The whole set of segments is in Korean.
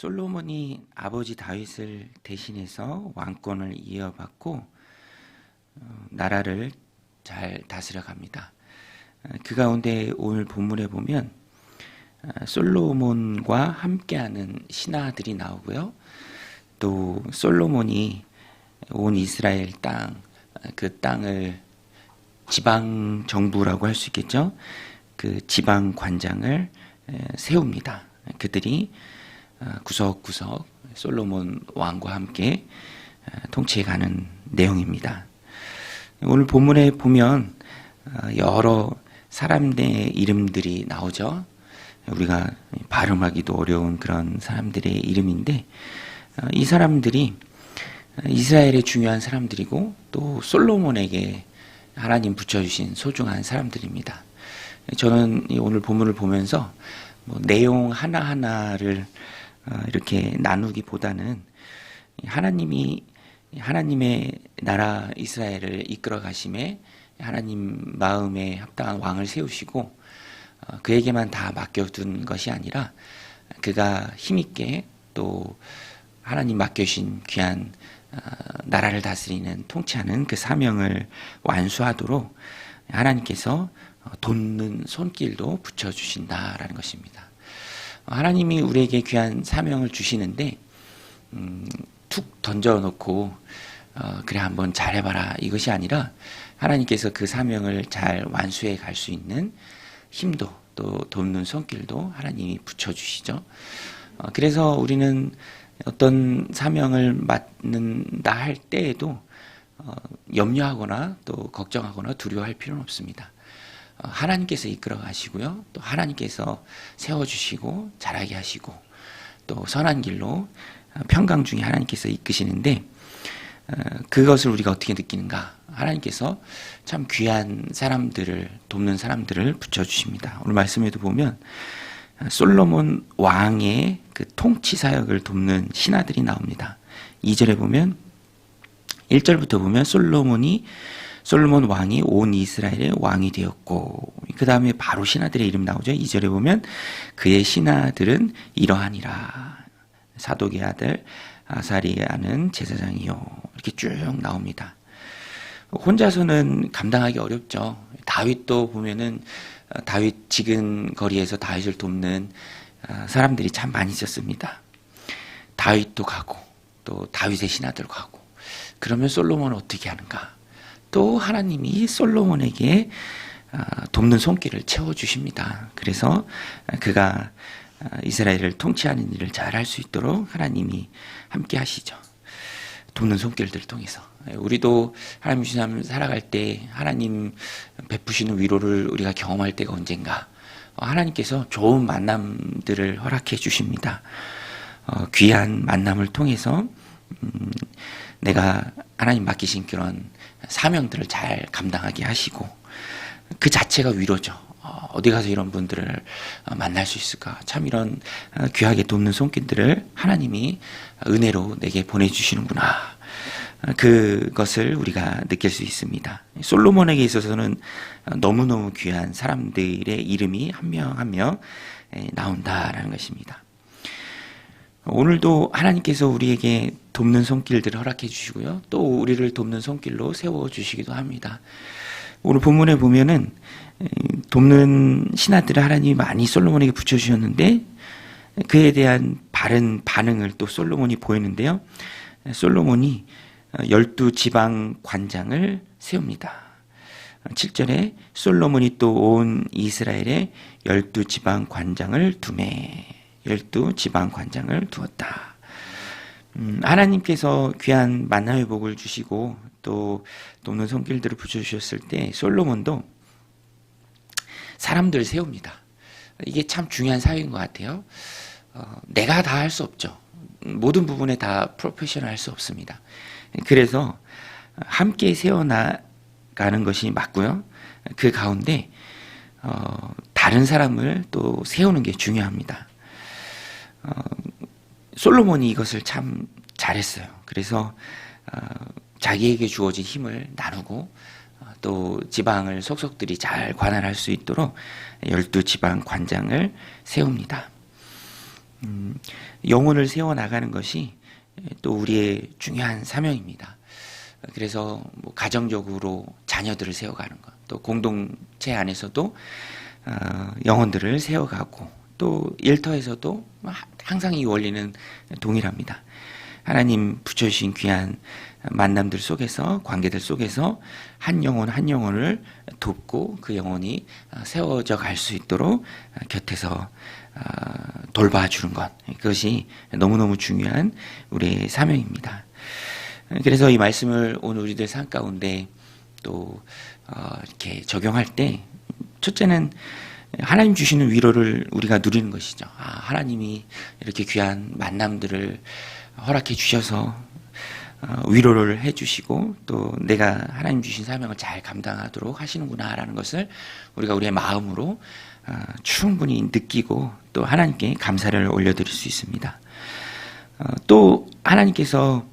솔로몬이 아버지 다윗을 대신해서 왕권을 이어받고 어, 나라를 잘 다스려 갑니다. 어, 그 가운데 오늘 본문에 보면 어, 솔로몬과 함께하는 신하들이 나오고요. 또 솔로몬이 온 이스라엘 땅, 그 땅을 지방 정부라고 할 수 있겠죠. 그 지방 관장을 세웁니다. 그들이 구석구석 솔로몬 왕과 함께 통치해가는 내용입니다. 오늘 본문에 보면 여러 사람들의 이름들이 나오죠. 우리가 발음하기도 어려운 그런 사람들의 이름인데 이 사람들이 이스라엘의 중요한 사람들이고 또 솔로몬에게 하나님 붙여주신 소중한 사람들입니다. 저는 오늘 본문을 보면서 뭐 내용 하나하나를 어, 이렇게 나누기보다는 하나님이 하나님의 나라 이스라엘을 이끌어 가심에 하나님 마음에 합당한 왕을 세우시고 어, 그에게만 다 맡겨둔 것이 아니라 그가 힘있게 또 하나님 맡겨주신 귀한 어, 나라를 다스리는 통치하는 그 사명을 완수하도록 하나님께서 돕는 손길도 붙여주신다라는 것입니다. 하나님이 우리에게 귀한 사명을 주시는데 음, 툭 던져놓고 어, 그래 한번 잘해봐라 이것이 아니라 하나님께서 그 사명을 잘 완수해 갈 수 있는 힘도 또 돕는 손길도 하나님이 붙여주시죠. 어, 그래서 우리는 어떤 사명을 맡는다 할 때에도 어, 염려하거나 또 걱정하거나 두려워할 필요는 없습니다. 어, 하나님께서 이끌어 가시고요. 또 하나님께서 세워주시고 자라게 하시고 또 선한 길로 어, 평강 중에 하나님께서 이끄시는데 어, 그것을 우리가 어떻게 느끼는가? 하나님께서 참 귀한 사람들을 돕는 사람들을 붙여주십니다. 오늘 말씀에도 보면 솔로몬 왕의 그 통치 사역을 돕는 신하들이 나옵니다. 2절에 보면 1절부터 보면 솔로몬이 솔로몬 왕이 온 이스라엘의 왕이 되었고 그 다음에 바로 신하들의 이름 나오죠. 2절에 보면 그의 신하들은 이러하니라 사독의 아들 아사리아는 제사장이요 이렇게 쭉 나옵니다. 혼자서는 감당하기 어렵죠. 다윗도 보면은 어, 다윗 지근 거리에서 다윗을 돕는 어, 사람들이 참 많이 있었습니다. 다윗도 가고 또 다윗의 신하들 가고 그러면 솔로몬은 어떻게 하는가? 또 하나님이 솔로몬에게 아, 돕는 손길을 채워 주십니다. 그래서 그가 아, 이스라엘을 통치하는 일을 잘 할 수 있도록 하나님이 함께 하시죠. 돕는 손길들을 통해서 우리도 하나님 주신 살아갈 때 하나님 베푸시는 위로를 우리가 경험할 때가 언젠가 어, 하나님께서 좋은 만남들을 허락해 주십니다. 어, 귀한 만남을 통해서 음, 내가 하나님 맡기신 그런 사명들을 잘 감당하게 하시고 그 자체가 위로죠. 어, 어디 가서 이런 분들을 어, 만날 수 있을까? 참 이런 어, 귀하게 돕는 손길들을 하나님이 은혜로 내게 보내주시는구나. 그것을 우리가 느낄 수 있습니다. 솔로몬에게 있어서는 너무너무 귀한 사람들의 이름이 한 명 한명 나온다라는 것입니다. 오늘도 하나님께서 우리에게 돕는 손길들을 허락해 주시고요. 또 우리를 돕는 손길로 세워 주시기도 합니다. 오늘 본문에 보면은 돕는 신하들을 하나님이 많이 솔로몬에게 붙여 주셨는데 그에 대한 바른 반응을 또 솔로몬이 보이는데요. 솔로몬이 열두 지방 관장을 세웁니다. 7절에 솔로몬이 또 온 이스라엘에 열두 지방 관장을 두매 열두 지방 관장을 두었다. 음, 하나님께서 귀한 만나의 복을 주시고 또 돕는 손길들을 붙여주셨을 때 솔로몬도 사람들 세웁니다. 이게 참 중요한 사역인 것 같아요. 어, 내가 다 할 수 없죠. 모든 부분에 다 프로페셔널 할 수 없습니다. 그래서 함께 세워나가는 것이 맞고요. 그 가운데 어, 다른 사람을 또 세우는 게 중요합니다. 어, 솔로몬이 이것을 참 잘했어요. 그래서 어, 자기에게 주어진 힘을 나누고 어, 또 지방을 속속들이 잘 관할할 수 있도록 열두 지방 관장을 세웁니다. 음, 영혼을 세워 나가는 것이 또 우리의 중요한 사명입니다. 그래서 뭐 가정적으로 자녀들을 세워가는 것, 또 공동체 안에서도 어, 영혼들을 세워가고 또 일터에서도 항상 이 원리는 동일합니다. 하나님 붙여주신 귀한 만남들 속에서 관계들 속에서 한 영혼 한 영혼을 돕고 그 영혼이 세워져 갈 수 있도록 곁에서 어, 돌봐주는 것 그것이 너무너무 중요한 우리의 사명입니다. 그래서 이 말씀을 오늘 우리들 삶 가운데 또 어, 이렇게 적용할 때 첫째는 하나님 주시는 위로를 우리가 누리는 것이죠. 아, 하나님이 이렇게 귀한 만남들을 허락해 주셔서 어, 위로를 해주시고 또 내가 하나님 주신 사명을 잘 감당하도록 하시는구나라는 것을 우리가 우리의 마음으로 어, 충분히 느끼고 또 하나님께 감사를 올려드릴 수 있습니다. 어, 또 하나님께서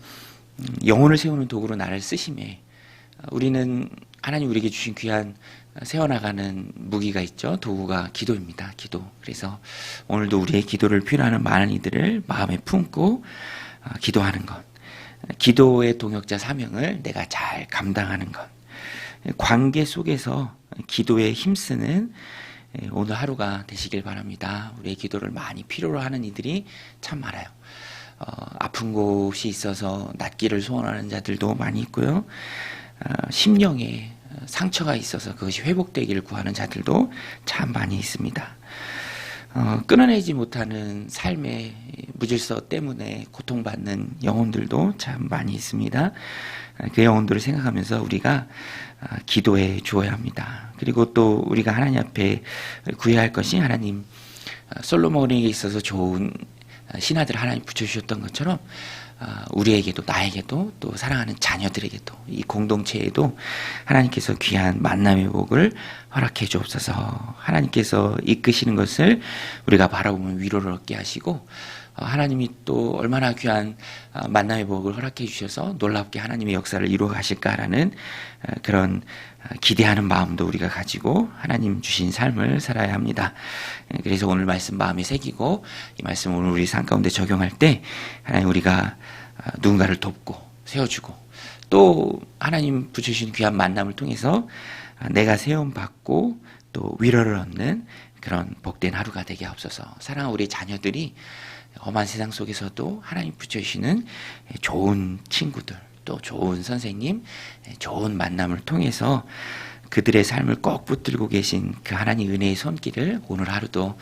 음, 영혼을 세우는 도구로 나를 쓰심에 우리는 하나님 우리에게 주신 귀한 세워나가는 무기가 있죠. 도구가 기도입니다. 기도. 그래서 오늘도 우리의 기도를 필요 하는 많은 이들을 마음에 품고 기도하는 것. 기도의 동역자 사명을 내가 잘 감당하는 것. 관계 속에서 기도에 힘쓰는 오늘 하루가 되시길 바랍니다. 우리의 기도를 많이 필요로 하는 이들이 참 많아요. 어, 아픈 곳이 있어서 낫기를 소원하는 자들도 많이 있고요. 어, 심령에 상처가 있어서 그것이 회복되기를 구하는 자들도 참 많이 있습니다. 어, 끊어내지 못하는 삶의 무질서 때문에 고통받는 영혼들도 참 많이 있습니다. 그 영혼들을 생각하면서 우리가 아, 기도해 주어야 합니다. 그리고 또 우리가 하나님 앞에 구해야 할 것이 하나님 아, 솔로몬에게 있어서 좋은 신하들을 하나님 붙여주셨던 것처럼 아, 우리에게도 나에게도 또 사랑하는 자녀들에게도 이 공동체에도 하나님께서 귀한 만남의 복을 허락해 주옵소서. 하나님께서 이끄시는 것을 우리가 바라보면 위로를 얻게 하시고 어, 하나님이 또 얼마나 귀한 어, 만남의 복을 허락해 주셔서 놀랍게 하나님의 역사를 이루어 가실까라는 어, 그런 기대하는 마음도 우리가 가지고 하나님 주신 삶을 살아야 합니다. 예, 그래서 오늘 말씀 마음에 새기고 이 말씀 오늘 우리 삶 가운데 적용할 때 하나님 우리가 누군가를 돕고 세워주고 또 하나님 붙여주신 귀한 만남을 통해서 내가 세움 받고 또 위로를 얻는 그런 복된 하루가 되게 하옵소서. 사랑하는 우리 자녀들이 험한 세상 속에서도 하나님 붙여주시는 좋은 친구들, 또 좋은 선생님, 좋은 만남을 통해서 그들의 삶을 꼭 붙들고 계신 그 하나님 은혜의 손길을 오늘 하루도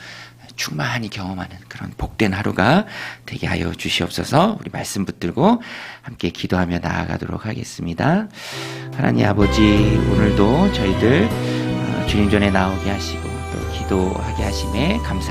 충만히 경험하는 그런 복된 하루가 되게 하여 주시옵소서 우리 말씀 붙들고 함께 기도하며 나아가도록 하겠습니다. 하나님 아버지 오늘도 저희들 어, 주님 전에 나오게 하시고 또 기도하게 하심에 감사합니다.